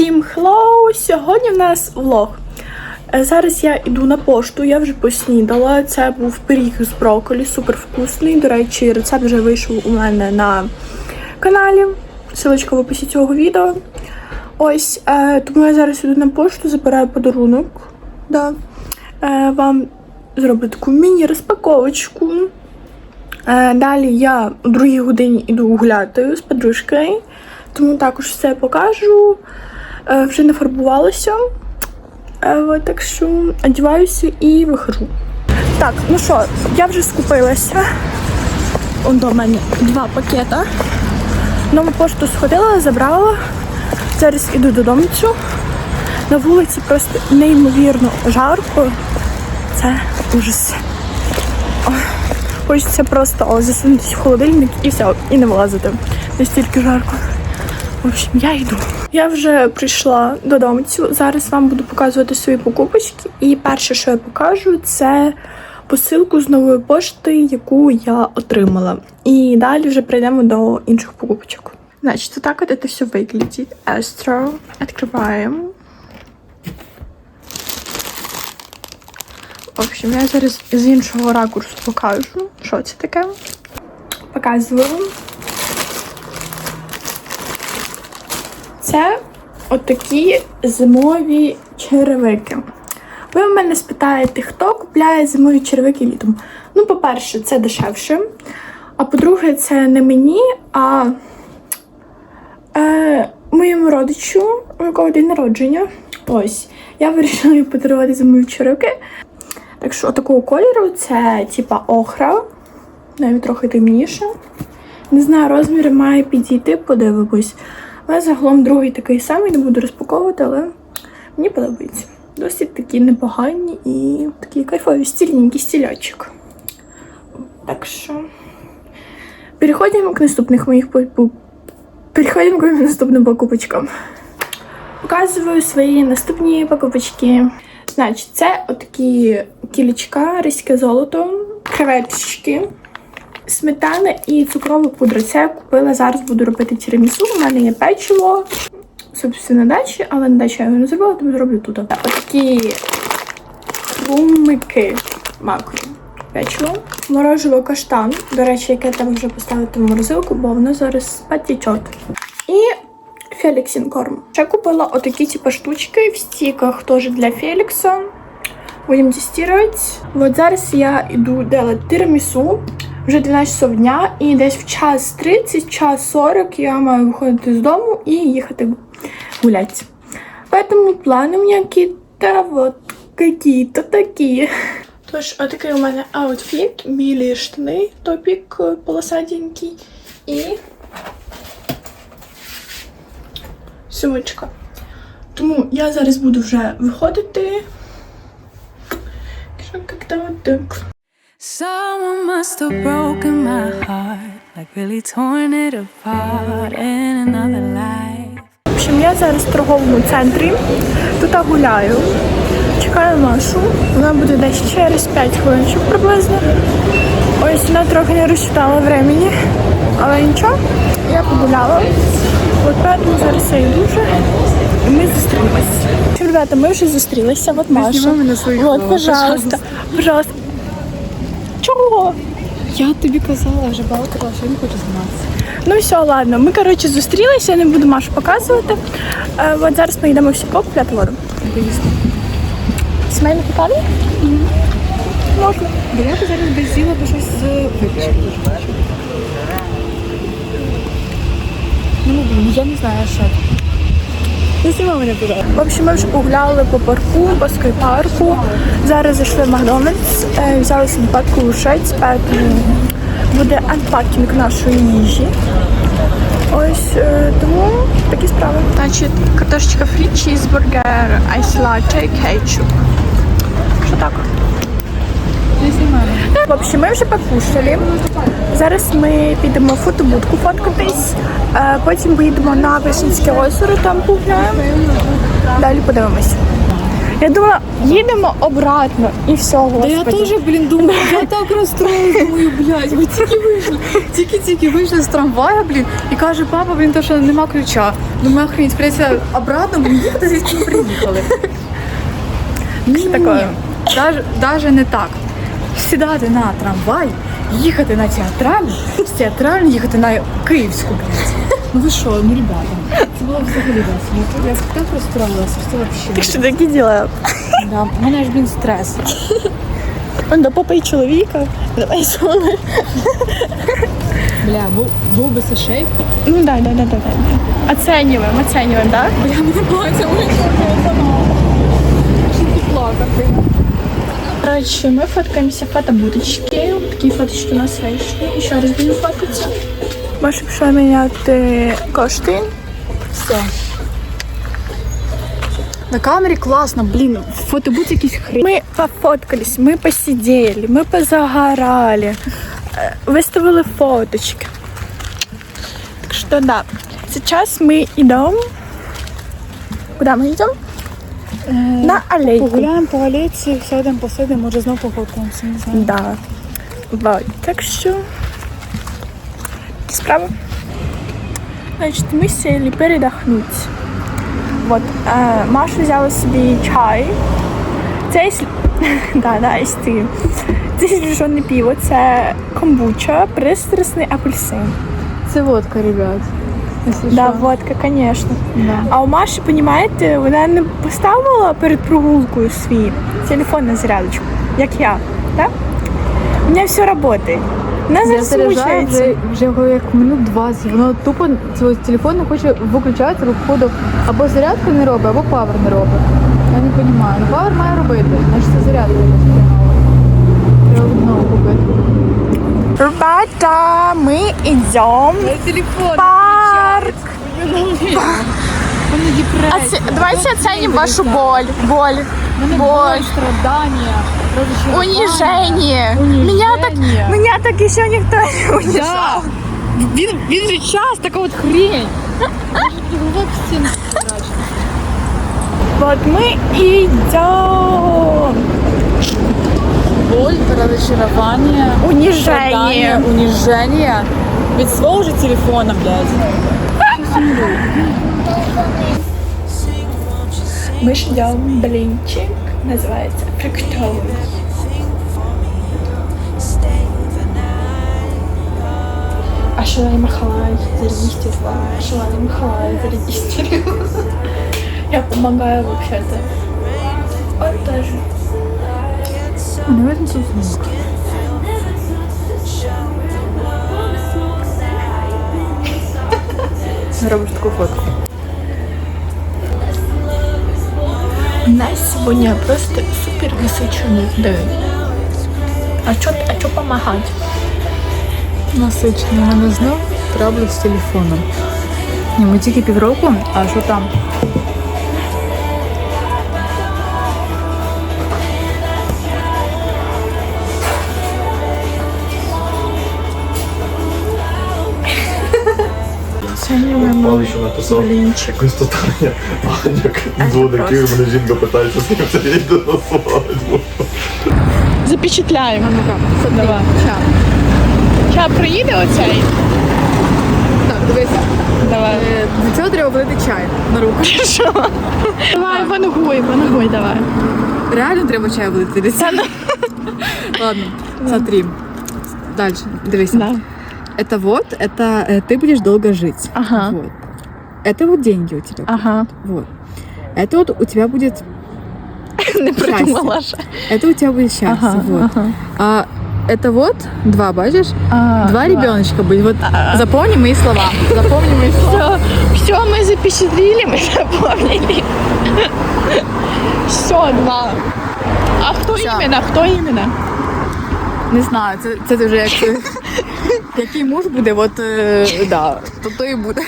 Всім хеллоу! Сьогодні в нас влог. Е, Зараз я йду на пошту, я вже поснідала. Це був пиріг з брокколі, супер вкусний. До речі, рецепт вже вийшов у мене на каналі. Силочка в описі цього відео. Ось, е, тому я зараз йду на пошту, забираю подарунок. Да. Е, вам зроблю таку міні-розпаковочку. Е, Далі я у другій годині йду гуляти з подружкою, тому також все покажу. Е, Вже не фарбувалася. Е, Так що одягаюся і виходжу. Так, ну що, я вже скупилася. Он до мене два пакета. Нову пошту сходила, забрала. Зараз іду додому. На вулиці просто неймовірно жарко. Це ужас. Хочеться просто засунутися в холодильник і все, і не вилазити. Настільки жарко. В общем, я йду. Я вже прийшла додому. Зараз вам буду показувати свої покупочки. І перше, що я покажу, це посилку з нової пошти, яку я отримала. І далі вже прийдемо до інших покупочок. Значить, отак от це все виглядить. Astro. Відкриваємо. В общем, я зараз з іншого ракурсу покажу, що це таке. Показую. Це отакі зимові черевики. Ви в мене спитаєте, хто купляє зимові черевики літом? Ну, по-перше, це дешевше. А по-друге, це не мені, а е, моєму родичу, у якого день народження. Ось. Я вирішила їй подарувати зимові черевики. Так що такого кольору це типа охра, навіть трохи темніше. Не знаю, розміри має підійти, подивимось. Але загалом другий такий самий, не буду розпаковувати, але мені подобається. Досить такі непогані і такі кайфові стільненький стілячок. Так що переходимо к наступних моїх Переходимо к наступним покупочкам. Показую свої наступні покупочки. Значить, це отакі кілечка, різьке золото, креветочки, сметана і цукрова пудра. Це я купила. Зараз буду робити тірамісу. У мене є печиво. Собственно, на дачі, але на дачі я його не зробила, тому зроблю тут. Отакі хрумики макові. Печиво. Морожево каштан. До речі, яке треба вже поставити в морозилку, бо воно зараз потечет. І Феліксін корм. Ще купила отакі типу штучки в стіках теж для Фелікса. Будемо тестувати. От зараз я йду делать тирамісу. Вже 12 часов дня і десь в час 30, час 40 я маю виходити з дому і їхати гуляти. Поэтому плани у мене какие-то вот какие-то такі. Тож, отакий у мене аутфіт, білі штани, топік е, полосатенький і сумочка. Тому я зараз буду вже виходити. Що от так. Someone must have broken my heart, like really torn it apart in another life. В общем, я зараз в торговому центрі. Тут я гуляю. Чекаю Машу. Вона буде десь через 5 хвилин приблизно. Ось вона трохи не розчитала времени. Але нічого, я погуляла. От поэтому зараз я йду вже. І ми зустрілися. Ребята, ми вже зустрілися. От Маша. От, пожалуйста. Пожалуйста. Чого? Я тобі казала, вже балакала, що він хоче зніматися. Ну все, ладно. Ми коротше зустрілися, я не буду Машу показувати. Е, от зараз ми йдемо всі купляти воду. Сімейне питання? Можна. Бо я б зараз би з'їла би щось з випічки дуже хочу. Ну, я не знаю, що. Не знімай мене туди. В общем, ми вже погуляли по парку, по скайпарку. Зараз зайшли в Макдональдс, е, взяли собі лушець, поэтому буде анпакінг нашої їжі. Ось е, тому такі справи. Значить, картошечка фрі, чізбургер, айс латте, кетчуп. Що так? Не. В общем, ми вже покушали. Зараз ми підемо в фотобудку фоткатись, е, потім поїдемо на Вишинське озеро, там погуляємо. Далі подивимось. Я думала, їдемо обратно і все, Да я теж, блін, думаю, я так розстроїлась, думаю, блядь, ми тільки вийшли, тільки-тільки вийшли з трамвая, блін, і каже, папа, блін, то, що нема ключа. Думаю, охренеть, прийдеться обратно, блін, їхати звідки ми приїхали. Ні, даже, даже не так. Сідати на трамвай, їхати на театральну, з театральну їхати на київську, блядь. Ну ви що, ну, ребята, це було взагалі весело. Я так розстроїлася, що взагалі. Що такі діла? Да, у мене ж, блін, стрес. Он до попи чоловіка. Давай зони. Бля, був, був би це шейк. Ну да, да, да, да, да. Оцениваем, оцениваем, да? Бля, мене платя плакати. Короче, мы фоткаемся в фотобудочке. Такие фоточки у нас вийшли. Еще раз будем фоткаться. Маша пішла міняти кошти. Все. На камері класно, блін, фотобут якийсь хрень. Ми пофоткались, ми посидели, ми позагорали, е, виставили фоточки. Так что да, сейчас мы идем. Куда мы идем? На аллейку. Погуляємо по алейці, сядемо, посидимо, може знову пофоткаємося, не знаю. Да. Вот. Так що. Такі справи. Значить, ми сіли передохнути. Вот. Е, Маша взяла собі чай. Це якщо... да, да, істи. Це зелене пиво, це комбуча, пристрасний апельсин. Це водка, ребят. Да, водка, конечно. Да. А у Маші, понімаєте, вона не поставила перед прогулкою свій телефон на зарядочку, як я. Так? У мене все працює. Вона Я заряджаю вже, вже його як минут 20. Воно тупо свій телефон не хоче виключати, походу або зарядку не робить, або павер не робить. Я не розумію. Ну павер має робити, значить це зарядка. Треба купити. Ребята, ми йдемо в телефон. парк. Депресія. Давайте оценим вашу боль. Боль. Боль. боль, страдання. Унижение. Унижение. Меня так, меня так еще никто не унижал. Да. Він, він же час, така от хрень. Може, голова в стіну страшно. Вот мы идем. Боль, разочарование, Унижение. унижение. Від свого же телефона, блядь. Мы ждем блинчик. Называется фруктовый. А Шалай Махалай зарегистрировал. Шалай Махалай зарегистрировал. Я помогаю вообще-то. Он тоже. Ну, в этом собственно. Робиш таку фотку. У нас сегодня просто супер насыщенный день. А чё, а чё помогать? Насичено мене знов траблять з телефоном. Ні, ми тільки півроку, а що там? написав блинчик. якось питання. Аня дзвонить, і мене жінка питається, з ним приїде на свадьбу. Запечатляємо. ну Давай. Сейчас приїде оцей? Так, дивися. Давай. Е, Для цього треба влити чай на руку. Що? Давай, поногуй, поногуй, давай. Реально треба чай влити для цього? Ладно, смотри. Дальше, дивися. Да. Это вот, это э, ты будешь долго жить. Ага. Вот. Это вот деньги у тебя. Ага. Вот. Это вот у тебя будет Не придумала ще. Это у тебя будет счастье. Ага, вот. ага. А это вот два, бачишь? А, два ребеночка будет. Вот запомни мои слова. Запомни мои слова. Все, все мы запечатлили, мы запомнили. Все, два. А хто Всё. іменно? Хто іменно? Не знаю, це, це вже як який муж буде, от е, да, то то і буде.